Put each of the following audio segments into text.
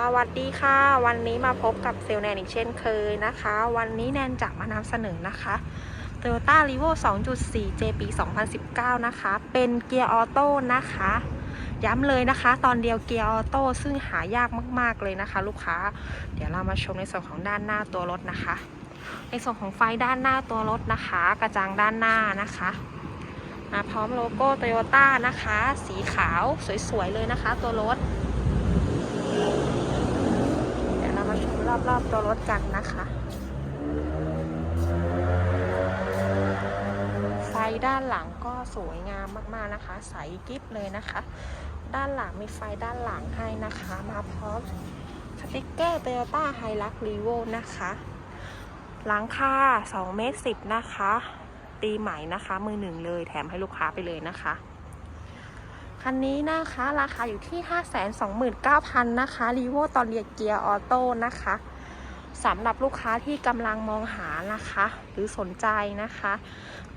สวัสดีค่ะ วันนี้มาพบกับเซลแนนอีกเช่นเคยนะคะ วันนี้แนนจะมานำเสนอนะคะ Toyota r e v o 2.4 J ปี2019 นะคะ เป็นเกียร์ออโต้นะคะ ย้ำเลยนะคะ ตอนเดียวเกียร์ออโต้ซึ่งหายากมาก ๆ เลยนะคะ ลูกค้า เดี๋ยวเรามาชมในส่วนของด้านหน้าตัวรถนะคะ ในส่วนของไฟด้านหน้าตัวรถนะคะ กระจังด้านหน้านะคะมาพร้อมโลโก้โตโยต้านะคะ สีขาวสวย ๆ เลยนะคะ ตัวรถ เดี๋ยวเรามาชม รอบๆตัวรถกันนะคะไฟด้านหลังก็สวยงามมากๆนะคะ ใสกิ๊บเลยนะคะ ด้านหลังมีไฟด้านหลังให้นะคะ มาพร้อมสติกเกอร์ Toyota Hilux Revo นะคะ หลังคา2เมตร10 นะคะ ตีใหม่นะคะ มือหนึ่งเลยแถมให้ลูกค้าไปเลยนะคะ คันนี้นะคะราคาอยู่ที่ 529,000นะคะรีโวตอนเรียเกียร์ออโต้นะคะสำหรับลูกค้าที่กำลังมองหานะคะ หรือสนใจนะคะ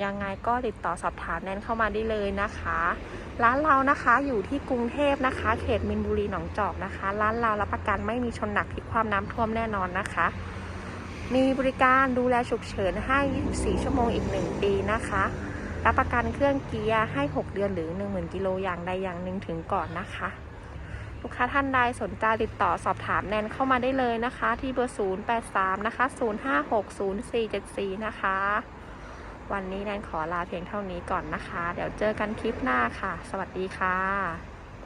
ยังไงก็ติดต่อสอบถามแนนเข้ามาได้เลยนะคะ ร้านเรานะคะอยู่ที่กรุงเทพนะคะ เขตมินบุรีหนองจอกนะคะ ร้านเรารับประกันไม่มีชนหนักที่ความน้ำท่วมแน่นอนนะคะ มีบริการดูแลฉุกเฉินให้ 24 ชั่วโมงอีก 1 ปีนะคะ รับประกันเครื่องเกียร์ให้ 6 เดือนหรือ 10,000กิโลอย่างใดอย่างหนึ่งถึงก่อนนะคะ ลูกค้าท่านใดสนใจติดต่อสอบถามแนนเข้ามาได้เลยนะคะ ที่เบอร์ 083 นะคะ 0560474 นะคะ วันนี้แนนขอลาเพียงเท่านี้ก่อนนะคะ เดี๋ยวเจอกันคลิปหน้าค่ะ สวัสดีค่ะ